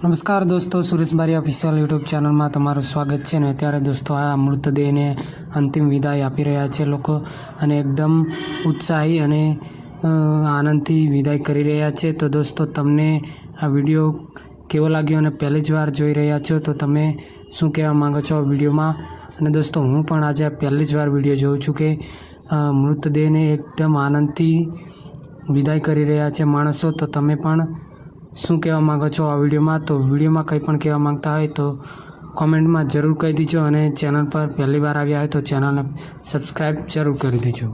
નમસ્કાર દોસ્તો, સુરેશ બારી ઓફિશિયલ યુટ્યુબ ચેનલમાં તમારું સ્વાગત છે ને અત્યારે દોસ્તો આ મૃતદેહને અંતિમ વિદાય આપી રહ્યા છે લોકો અને એકદમ ઉત્સાહી અને આનંદથી વિદાય કરી રહ્યા છે. તો દોસ્તો, તમને આ વીડિયો કેવો લાગ્યો અને પહેલી જ વાર જોઈ રહ્યા છો, તો તમે શું કહેવા માંગો છો વિડીયોમાં? અને દોસ્તો, હું પણ આજે પહેલી જ વાર વીડિયો જોઉં છું કે મૃતદેહને એકદમ આનંદથી વિદાય કરી રહ્યા છે માણસો. તો તમે પણ શું કહેવા માંગો છો આ વિડીયોમાં? તો વિડીયોમાં કંઈ પણ કહેવા માંગતા હોય તો કોમેન્ટમાં જરૂર કહી દીજો અને ચેનલ પર પહેલી વાર આવ્યા હોય તો ચેનલને સબસ્ક્રાઈબ જરૂર કરી દેજો.